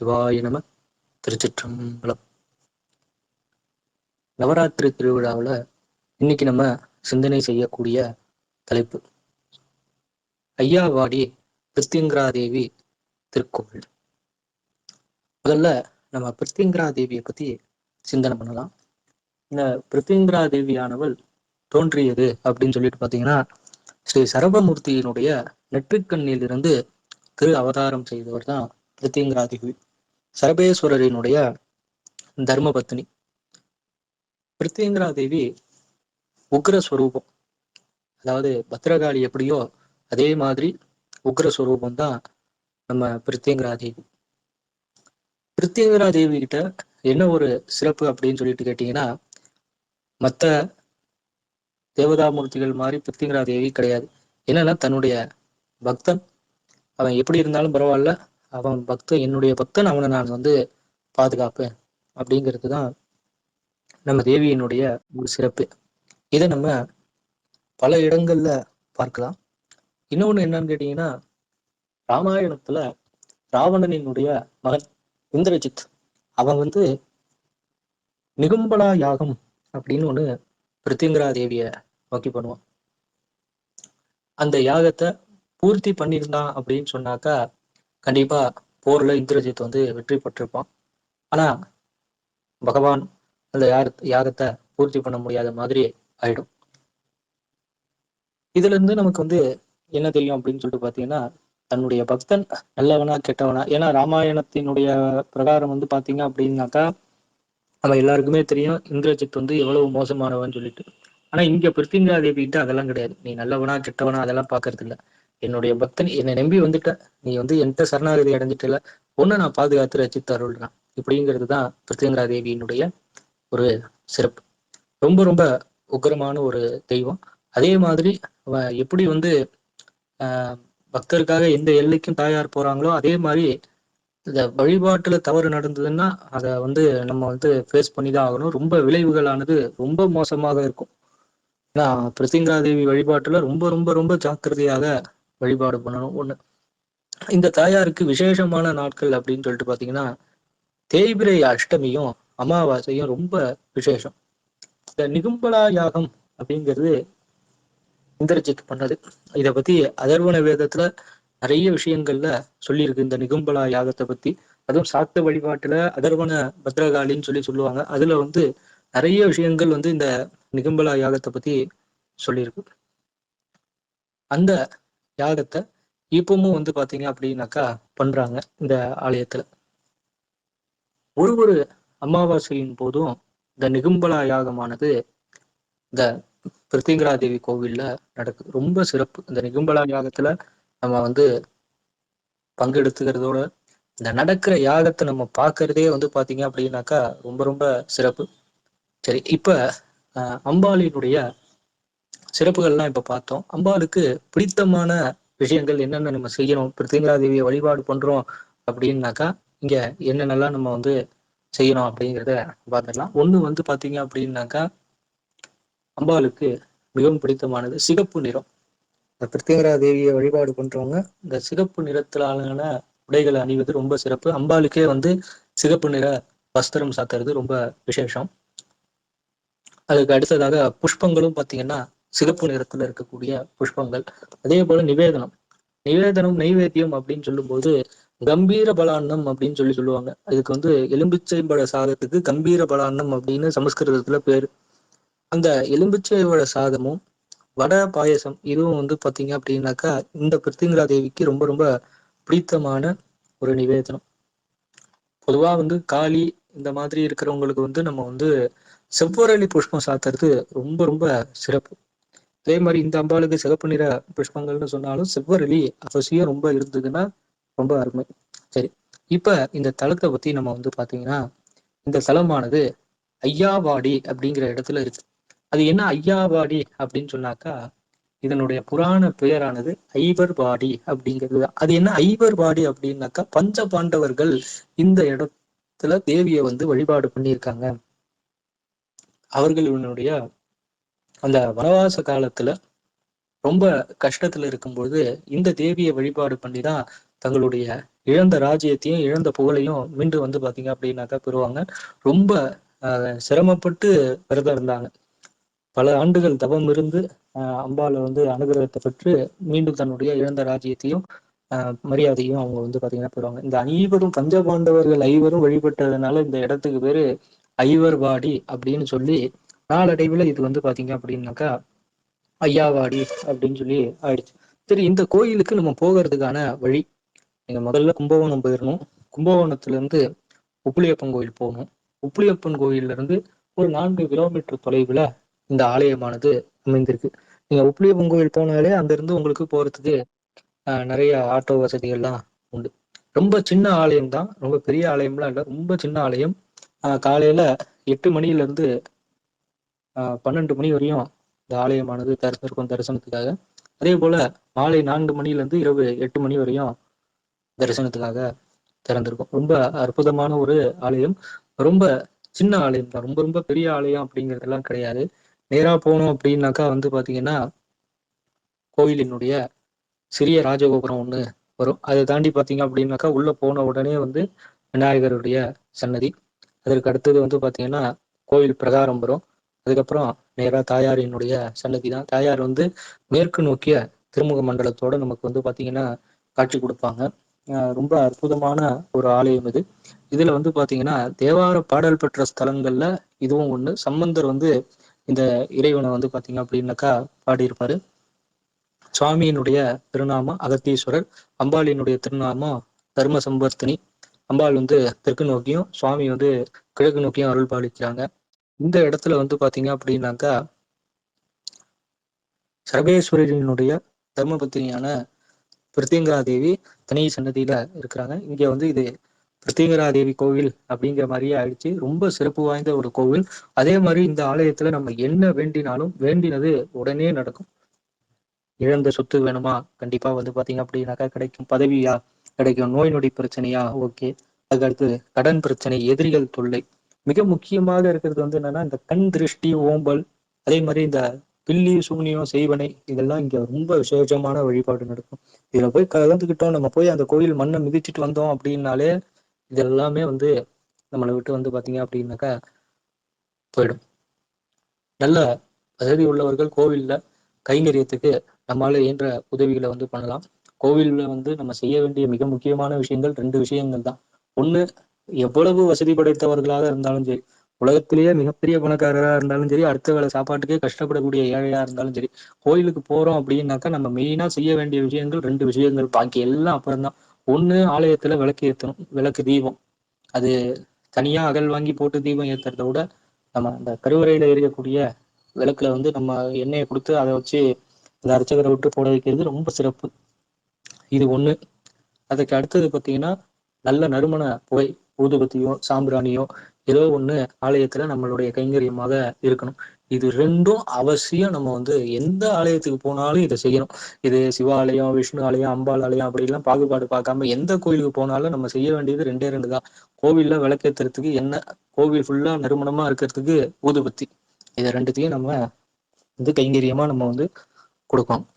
சிவாய நம திருச்சிற்றம்பலம். நவராத்திரி திருவிழாவில் இன்னைக்கு நம்ம சிந்தனை செய்யக்கூடிய தலைப்பு. ஐயாவாடி பிருத்திங்கராதேவி திருக்கோவில். முதல்ல நம்ம பிருத்திங்கரா தேவியை பத்தி சிந்தனை பண்ணலாம். இந்த பிருத்திங்கரா தேவியானவள் தோன்றியது அப்படின்னு சொல்லிட்டு பார்த்தீங்கன்னா ஸ்ரீ சரபமூர்த்தியினுடைய நெற்றிக்கண்ணிலிருந்து திரு அவதாரம் செய்தவர் தான் பிருத்திங்கரா தேவி சரபேஸ்வரரினுடைய தர்மபத்னி. பிருத்திங்கரா தேவி உக்ரஸ்வரூபம். அதாவது பத்ரகாளி எப்படியோ அதே மாதிரி உக்ரஸ்வரூபம் தான் நம்ம பிருத்திங்கரா தேவி பிருத்திங்கரா தேவி கிட்ட என்ன ஒரு சிறப்பு அப்படின்னு சொல்லிட்டு கேட்டீங்கன்னா மற்ற தேவதாமூர்த்திகள் மாதிரி பிருத்திங்கரா தேவி கிடையாது. என்னன்னா தன்னுடைய பக்தன். அவன் எப்படி இருந்தாலும் பரவாயில்ல. அவன் பக்தன் என்னுடைய பக்தன் அவனை நான் வந்து பாதுகாப்பேன். அப்படிங்கிறது தான் நம்ம தேவியினுடைய ஒரு சிறப்பு. இதை நம்ம பல இடங்கள்ல பார்க்கலாம். இன்னொன்னு என்னன்னு கேட்டீங்கன்னா ராமாயணத்துல ராவணனினுடைய மகன் இந்திரஜித் அவன் வந்து நிகும்பலா யாகம் அப்படின்னு ஒண்ணு பிருத்திங்கரா தேவிய நோக்கி பண்ணுவான். அந்த யாகத்தை பூர்த்தி பண்ணியிருந்தான் அப்படின்னு சொன்னாக்கா கண்டிப்பா போர்ல இந்திரஜித் வந்து வெற்றி பெற்றிருப்பான். ஆனா பகவான் அந்த யார் யாகத்தை பூர்த்தி பண்ண முடியாத மாதிரி ஆயிடும். இதுல இருந்து நமக்கு வந்து என்ன தெரியும் அப்படின்னு சொல்லிட்டு பாத்தீங்கன்னா தன்னுடைய பக்தன் நல்லவனா கெட்டவனா ஏன்னா ராமாயணத்தினுடைய பிரகாரம் வந்து பாத்தீங்க அப்படின்னாக்கா நம்ம எல்லாருக்குமே தெரியும் இந்திரஜித் வந்து எவ்வளவு மோசமானவன் சொல்லிட்டு. ஆனா இங்க பிருத்திங்கா தேவி அதெல்லாம் கிடையாது. நீ நல்லவனா கெட்டவனா அதெல்லாம் பாக்குறது இல்ல என்னுடைய பக்தன் என்னை நம்பி வந்துட்ட. நீ வந்து என்கிட்ட சரணாகதி அடைஞ்சிட்டல. ஒன்னு நான் பாதுகாத்து ரசித்து இப்படிங்கிறது தான் பிருத்திங்கரா தேவியினுடைய ஒரு சிறப்பு. ரொம்ப ரொம்ப உக்கிரமான ஒரு தெய்வம். அதே மாதிரி எப்படி வந்து பக்தருக்காக எந்த எல்லைக்கும் தாயார் போறாங்களோ அதே மாதிரி இந்த வழிபாட்டுல தவறு நடந்ததுன்னா அதை வந்து நம்ம வந்து ஃபேஸ் பண்ணி தான் ஆகணும். ரொம்ப விளைவுகளானது ரொம்ப மோசமாக இருக்கும். ஏன்னா பிருத்திங்கரா தேவி வழிபாட்டுல ரொம்ப ரொம்ப ரொம்ப ஜாக்கிரதையாக வழிபாடு பண்ணணும். ஒண்ணு இந்த தாயாருக்கு விசேஷமான நாட்கள் அப்படின்னு சொல்லிட்டு பாத்தீங்கன்னா தேய்பிரை அஷ்டமியும் அமாவாசையும் ரொம்ப விசேஷம். இந்த நிகும்பலா யாகம் அப்படிங்கிறது இந்திரஜித் பண்ணது. இதை பத்தி அதர்வன வேதத்துல நிறைய விஷயங்கள்ல சொல்லியிருக்கு. இந்த நிகும்பலா யாகத்தை பத்தி. அதுவும் சாத்த வழிபாட்டுல அதர்வன பத்ரகாளின்னு சொல்லி சொல்லுவாங்க. அதுல வந்து நிறைய விஷயங்கள் வந்து இந்த நிகும்பலா யாகத்தை பத்தி சொல்லியிருக்கு. அந்த யாகத்தை இப்பவும் வந்து பாத்தீங்க அப்படின்னாக்கா பண்றாங்க இந்த ஆலயத்துல. ஒரு ஒரு அமாவாசையின் போதும் இந்த நிகும்பலா யாகமானது இந்த பிருத்திங்கரா தேவி கோவில்ல நடக்குது ரொம்ப சிறப்பு. இந்த நிகும்பலா யாகத்துல நம்ம வந்து பங்கெடுத்துக்கிறதோட இந்த நடக்கிற யாகத்தை நம்ம பார்க்கறதே வந்து பாத்தீங்க அப்படின்னாக்கா ரொம்ப ரொம்ப சிறப்பு. சரி இப்ப அஹ், சிறப்புகள்லாம் இப்ப பார்த்தோம். அம்பாளுக்கு பிடித்தமான விஷயங்கள் என்னென்ன நம்ம செய்யணும் பிருத்திங்களா தேவியை வழிபாடு பண்றோம் அப்படின்னாக்கா இங்க என்னென்னலாம் நம்ம வந்து செய்யணும் அப்படிங்கிறத பார்த்துடலாம். ஒண்ணு வந்து பார்த்தீங்க அப்படின்னாக்கா அம்பாளுக்கு மிகவும் பிடித்தமானது சிகப்பு நிறம். இந்த பிருத்திங்கரா தேவியை வழிபாடு பண்றவங்க இந்த சிகப்பு நிறத்திலான உடைகளை அணிவது ரொம்ப சிறப்பு. அம்பாளுக்கே வந்து சிகப்பு நிற வஸ்திரம் சாத்துறது ரொம்ப விசேஷம். அதுக்கு அடுத்ததாக புஷ்பங்களும் பார்த்தீங்கன்னா சிகப்பு நிறத்துல இருக்கக்கூடிய புஷ்பங்கள். அதே போல நிவேதனம். நிவேதனம் நைவேத்தியம் அப்படின்னு சொல்லும்போது கம்பீர பலான்னம் அப்படின்னு சொல்லி சொல்லுவாங்க. அதுக்கு வந்து எலும்பிச்சைம்பழ சாதத்துக்கு கம்பீர பலான்னம் அப்படின்னு சமஸ்கிருதத்துல பேரு. அந்த எலும்பிச்சைபழ சாதமும் வடை பாயசம் இதுவும் வந்து பாத்தீங்க அப்படின்னாக்கா இந்த பிருத்திங்கரா தேவிக்கு ரொம்ப ரொம்ப பிடித்தமான ஒரு நிவேதனம். பொதுவா வந்து காளி இந்த மாதிரி இருக்கிறவங்களுக்கு வந்து நம்ம வந்து செவ்வரளி புஷ்பம் சாத்துறது ரொம்ப ரொம்ப சிறப்பு. அதே மாதிரி இந்த அம்பாளுக்கு சிகப்பு நிற புஷ்பங்கள்னு சொன்னாலும் செவ்வரளி அவசியம் ரொம்ப இருந்ததுன்னா ரொம்ப அருமை. சரி இப்ப இந்த தலத்தை பத்தி நம்ம வந்து பாத்தீங்கன்னா இந்த தலமானது ஐயாவாடி அப்படிங்கிற இடத்துல இருக்கு. அது என்ன ஐயாவாடி அப்படின்னு சொன்னாக்கா இதனுடைய புராண பெயரானது ஐவர்வாடி அப்படிங்கிறது. அது என்ன ஐவர்வாடி அப்படின்னாக்கா பஞ்ச பாண்டவர்கள் இந்த இடத்துல தேவியை வந்து வழிபாடு பண்ணியிருக்காங்க. அவர்களுடைய அந்த வனவாச காலத்துல ரொம்ப கஷ்டத்துல இருக்கும்பொழுது இந்த தேவியை வழிபாடு பண்ணி தான் தங்களுடைய இழந்த ராஜ்யத்தையும் இழந்த புகழையும் மீண்டும் வந்து பாத்தீங்க அப்படின்னாக்கா பெறுவாங்க. ரொம்ப சிரமப்பட்டு விரதம் இருந்தாங்க. பல ஆண்டுகள் தவம் இருந்து அம்பால வந்து அனுகிரகத்தை பெற்று மீண்டும் தன்னுடைய இழந்த ராஜ்யத்தையும் மரியாதையும் அவங்க வந்து பாத்தீங்கன்னா பெறுவாங்க. இந்த ஐவரும் பஞ்சபாண்டவர்கள் ஐவரும் வழிபட்டதுனால இந்த இடத்துக்கு பேரு ஐவர் வாடி அப்படின்னு சொல்லி நாளடைவில் இது வந்து பாத்தீங்க அப்படின்னாக்கா ஐயாவாடி அப்படின்னு சொல்லி ஆயிடுச்சு. சரி இந்த கோயிலுக்கு நம்ம போகிறதுக்கான வழி நீங்க முதல்ல கும்பகோணம் போயிடணும் கும்பகோணத்துல இருந்து உப்புளியப்பன் கோயில் போகணும். உப்புளியப்பன் கோயில்ல இருந்து ஒரு நான்கு கிலோமீட்டர் தொலைவுல இந்த ஆலயமானது அமைந்திருக்கு. நீங்க உப்புளியப்பன் கோயில் போனாலே அங்கேருந்து உங்களுக்கு போறதுக்கு நிறைய ஆட்டோ வசதிகள்லாம் உண்டு. ரொம்ப சின்ன ஆலயம் தான் ரொம்ப பெரிய ஆலயம்லாம் இல்லை. ரொம்ப சின்ன ஆலயம். காலையில எட்டு மணில இருந்து பன்னெண்டு மணி வரையும் இந்த ஆலயமானது திறந்திருக்கும் தரிசனத்துக்காக. அதே போல மாலை நான்கு மணில இருந்து இரவு எட்டு மணி வரையும் தரிசனத்துக்காக திறந்திருக்கும். ரொம்ப அற்புதமான ஒரு ஆலயம். ரொம்ப சின்ன ஆலயம் தான். ரொம்ப ரொம்ப பெரிய ஆலயம் அப்படிங்கிறதெல்லாம் கிடையாது. நேரா போனோம் அப்படின்னாக்கா வந்து பாத்தீங்கன்னா கோவிலினுடைய சிறிய ராஜகோபுரம் ஒண்ணு வரும். அதை தாண்டி பாத்தீங்க அப்படின்னாக்கா உள்ள போன உடனே வந்து விநாயகருடைய சன்னதி. அதற்கு அடுத்தது வந்து பாத்தீங்கன்னா கோவில் பிரகாரம் வரும். அதுக்கப்புறம் நேரா தாயாரினுடைய சன்னதி தான். தாயார் வந்து மேற்கு நோக்கிய திருமுக மண்டலத்தோட நமக்கு வந்து பாத்தீங்கன்னா காட்சி கொடுப்பாங்க. ரொம்ப அற்புதமான ஒரு ஆலயம் இது. இதுல வந்து பாத்தீங்கன்னா தேவார பாடல் பெற்ற ஸ்தலங்கள்ல இதுவும் ஒண்ணு. சம்பந்தர் வந்து இந்த இறைவனை வந்து பாத்தீங்க அப்படின்னாக்கா பாடியிருப்பாரு. சுவாமியினுடைய திருநாமம் அகத்தீஸ்வரர் அம்பாளினுடைய திருநாமம் தர்ம சம்பர்த்தினி அம்பாள் வந்து தெற்கு நோக்கியும் சுவாமி வந்து கிழக்கு நோக்கியும் அருள் பாலிக்கிறாங்க. இந்த இடத்துல வந்து பாத்தீங்க அப்படின்னாக்கா சர்வேஸ்வரனுடைய தர்மபத்தினியான பிரித்திங்கரா தேவி தனி சன்னதியில இருக்கிறாங்க. இங்க வந்து இது பிரித்திங்கரா தேவி கோவில் அப்படிங்கிற மாதிரியே ஆயிடுச்சு. ரொம்ப சிறப்பு வாய்ந்த ஒரு கோவில். அதே மாதிரி இந்த ஆலயத்துல நம்ம என்ன வேண்டினாலும் வேண்டினது உடனே நடக்கும். இழந்த சொத்து வேணுமா? கண்டிப்பா வந்து பாத்தீங்க அப்படின்னாக்கா கிடைக்கும். பதவியா கிடைக்கும். நோய் நொடி பிரச்சனையா? ஓகே. அதுக்கு அடுத்து கடன் பிரச்சனை எதிரிகள் தொல்லை. மிக முக்கியமாக இருக்கிறது வந்து என்னன்னா இந்த கண் திருஷ்டி ஓம்பல் அதே மாதிரி இந்த பில்லி சூனியம் செய்வனை இதெல்லாம் இங்க ரொம்ப விசேஷமான வழிபாடு நடக்கும். இதுல போய் கலந்துக்கிட்டோம் நம்ம போய் அந்த கோயில் மண்ணை மிதிச்சுட்டு வந்தோம் அப்படின்னாலே இது எல்லாமே வந்து நம்மளை விட்டு வந்து பாத்தீங்க அப்படின்னாக்கா போயிடும். நல்ல வசதி உள்ளவர்கள் கோவில்ல கைங்கரியத்துக்கு நம்மளால இயன்ற உதவிகளை வந்து பண்ணலாம். கோவில்ல வந்து நம்ம செய்ய வேண்டிய மிக முக்கியமான விஷயங்கள் ரெண்டு விஷயங்கள் தான். ஒண்ணு எவ்வளவு வசதி படைத்தவர்களாக இருந்தாலும் சரி உலகத்திலேயே மிகப்பெரிய பணக்காரராக இருந்தாலும் சரி அடுத்த வேலை சாப்பாட்டுக்கே கஷ்டப்படக்கூடிய ஏழையா இருந்தாலும் சரி கோயிலுக்கு போறோம் அப்படின்னாக்கா நம்ம மெயினா செய்ய வேண்டிய விஷயங்கள் ரெண்டு விஷயங்கள் பாக்கி எல்லாம் அப்புறம் தான் ஒண்ணு ஆலயத்துல விளக்கு ஏற்றணும் விளக்கு தீபம். அது தனியா அகல் வாங்கி போட்டு தீபம் ஏத்துறத விட நம்ம அந்த கருவறையில எரியக்கூடிய விளக்குல வந்து நம்ம எண்ணெயை கொடுத்து அதை வச்சு அந்த அர்ச்சகரை விட்டு போட வைக்கிறது ரொம்ப சிறப்பு. இது ஒண்ணு. அதுக்கு அடுத்தது பார்த்தீங்கன்னா நல்ல நறுமண புகை. ஊதுபத்தியோ சாம்பிராணியோ ஏதோ ஒண்ணு ஆலயத்துல நம்மளுடைய கைங்கரியமாக இருக்கணும். இது ரெண்டும் அவசியம். நம்ம வந்து எந்த ஆலயத்துக்கு போனாலும் இதை செய்யணும். இது சிவாலயம் விஷ்ணு ஆலயம் அம்பாள் ஆலயம் அப்படிலாம் பாகுபாடு பார்க்காம எந்த கோயிலுக்கு போனாலும் நம்ம செய்ய வேண்டியது ரெண்டே ரெண்டு தான். கோவில்ல விளக்கேற்றுறதுக்கு என்ன கோவில் ஃபுல்லா நறுமணமா இருக்கிறதுக்கு ஊதுபத்தி. இதை ரெண்டுத்தையும் நம்ம வந்து கைங்கரியமா நம்ம வந்து கொடுக்கணும்.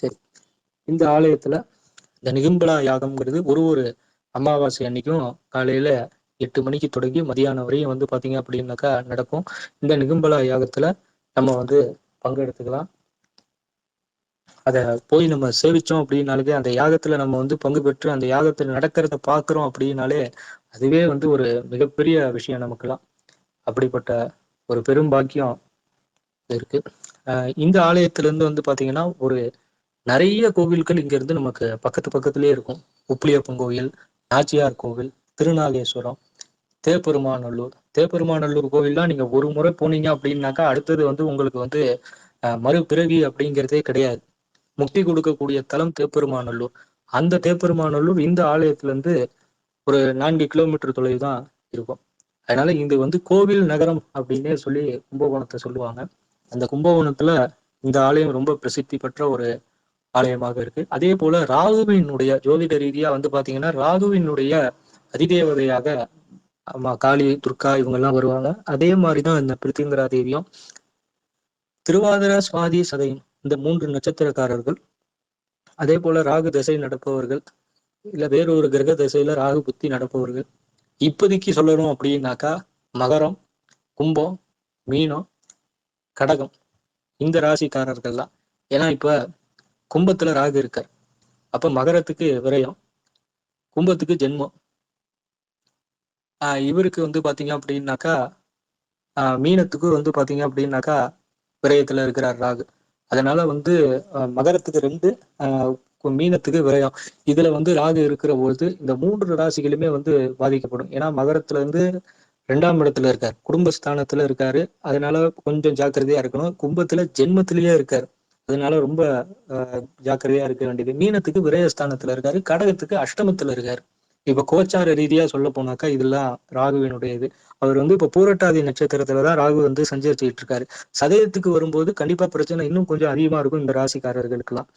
சரி. இந்த ஆலயத்துல இந்த நிகும்பலா யாகம்ங்கிறது ஒரு ஒரு அமாவாசை அன்னைக்கும் காலையில எட்டு மணிக்கு தொடங்கி மதியானம் வரையும் வந்து பாத்தீங்க அப்படின்னாக்கா நடக்கும். இந்த நிகும்பலா யாகத்துல நம்ம வந்து பங்கெடுத்துக்கலாம். அதை போய் நம்ம சேவிச்சோம் அப்படின்னாலே அந்த யாகத்துல நம்ம வந்து பங்கு பெற்று அந்த யாகத்துல நடக்கிறத பாக்குறோம் அப்படின்னாலே அதுவே வந்து ஒரு மிகப்பெரிய விஷயம் நமக்குலாம் அப்படிப்பட்ட ஒரு பெரும் பாக்கியம் இருக்கு. இந்த ஆலயத்துல இருந்து வந்து பாத்தீங்கன்னா ஒரு நிறைய கோவில்கள் இங்க இருந்து நமக்கு பக்கத்து பக்கத்துலயே இருக்கும். உப்புளியப்பன் கோவில் நாச்சியார் கோவில் திருநாகேஸ்வரம் தேப்பெருமாநல்லூர். தேப்பெருமாநல்லூர் கோவில்லாம் நீங்க ஒரு முறை போனீங்க அப்படின்னாக்கா அடுத்தது வந்து உங்களுக்கு வந்து மறுபிறவி அப்படிங்கிறதே கிடையாது. முக்தி கொடுக்கக்கூடிய தலம் தேப்பெருமாநல்லூர். அந்த தேப்பெருமாநல்லூர் இந்த ஆலயத்துல இருந்து ஒரு நான்கு கிலோமீட்டர் தொலைவு தான் இருக்கும். அதனால இது வந்து கோவில் நகரம் அப்படின்னே சொல்லி கும்பகோணத்தை சொல்லுவாங்க. அந்த கும்பகோணத்துல இந்த ஆலயம் ரொம்ப பிரசித்தி பெற்ற ஒரு ஆலயமாக இருக்கு. அதே போல ராகுவினுடைய ஜோதிட ரீதியா வந்து பாத்தீங்கன்னா ராகுவினுடைய அதிதேவதையாக ஆமா காளி துர்கா இவங்க எல்லாம் வருவாங்க. அதே மாதிரிதான் இந்த பிரித்திங்கரா தேவியும் திருவாதிர சுவாதி சதயம் இந்த மூன்று நட்சத்திரக்காரர்கள். அதே போல ராகு திசை நடப்பவர்கள் இல்ல வேறொரு கிரக திசையில ராகு புத்தி நடப்பவர்கள். இப்போதைக்கு சொல்லணும் அப்படின்னாக்கா மகரம் கும்பம் மீனம் கடகம் இந்த ராசிக்காரர்கள்லாம் ஏன்னா இப்ப கும்பத்துல ராகு இருக்கார். அப்ப மகரத்துக்கு விரயம் கும்பத்துக்கு ஜென்மம். ஆஹ் இவருக்கு வந்து பாத்தீங்க அப்படின்னாக்கா ஆஹ் மீனத்துக்கு வந்து பாத்தீங்க அப்படின்னாக்கா விரயத்துல இருக்கிறார் ராகு. அதனால வந்து மகரத்துக்கு ரெண்டு மீனத்துக்கு விரயம். இதுல வந்து ராகு இருக்கிற பொழுது இந்த மூன்று ராசிகளுமே வந்து பாதிக்கப்படும். ஏன்னா மகரத்துல இருந்து ரெண்டாம் இடத்துல இருக்கார் குடும்பஸ்தானத்துல இருக்காரு. அதனால கொஞ்சம் ஜாக்கிரதையா இருக்கணும். கும்பத்துல ஜென்மத்திலேயே இருக்காரு. அதனால ரொம்ப ஜாக்கிரதையா இருக்க வேண்டியது. மீனத்துக்கு விரயஸ்தானத்துல இருக்காரு. கடகத்துக்கு அஷ்டமத்துல இருக்காரு. இப்ப கோச்சார ரீதியா சொல்ல போனாக்கா இதெல்லாம் ராகுவினுடைய இது. அவர் வந்து இப்ப பூரட்டாதி நட்சத்திரத்துலதான் ராகு வந்து சஞ்சரிச்சுட்டு இருக்காரு. சதயத்துக்கு வரும்போது கண்டிப்பா பிரச்சனை இன்னும் கொஞ்சம் அதிகமா இருக்கும் இந்த ராசிக்காரர்களுக்கெல்லாம்.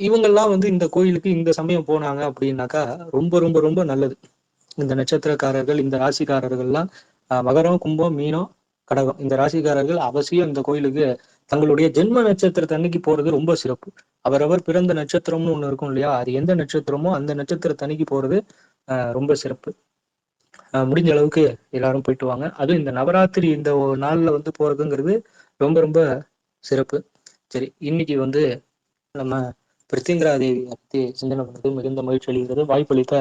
இவங்கெல்லாம் வந்து இந்த கோயிலுக்கு இந்த சமயம் போனாங்க அப்படின்னாக்கா ரொம்ப ரொம்ப ரொம்ப நல்லது. இந்த நட்சத்திரக்காரர்கள் இந்த ராசிக்காரர்கள்லாம் மகரம் கும்பம் மீனம் கடகம். இந்த ராசிக்காரர்கள் அவசியம் இந்த கோயிலுக்கு தங்களுடைய ஜென்ம நட்சத்திரத்தை அன்னைக்கு போறது ரொம்ப சிறப்பு. அவரவர் பிறந்த நட்சத்திரம்னு ஒண்ணு இருக்கும் இல்லையா? அது எந்த நட்சத்திரமோ அந்த நட்சத்திரத்தை அன்னைக்கு போறது ரொம்ப சிறப்பு. முடிஞ்ச அளவுக்கு எல்லாரும் போயிட்டு வாங்க. அதுவும் இந்த நவராத்திரி இந்த நாள்ல வந்து போறதுங்கிறது ரொம்ப ரொம்ப சிறப்பு. சரி இன்னைக்கு வந்து நம்ம பிரித்திங்கரா தேவி பற்றி சிந்தனை பண்ணது மிகுந்த மகிழ்ச்சி அளிக்கிறது. வாய்ப்பளித்த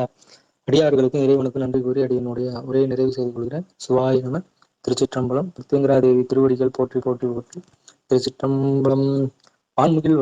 அடியார்களுக்கும் இறைவனுக்கும் நன்றி கூறி அடியனுடைய உரையை நிறைவு செய்து கொள்கிறேன். சிவாய நம. திருச்சிற்றம்பலம். பிரித்திங்கரா தேவி திருவடிகள் போற்றி போற்றி போற்றி. திருச்சிற்றம்பலம். ஆண்முகில்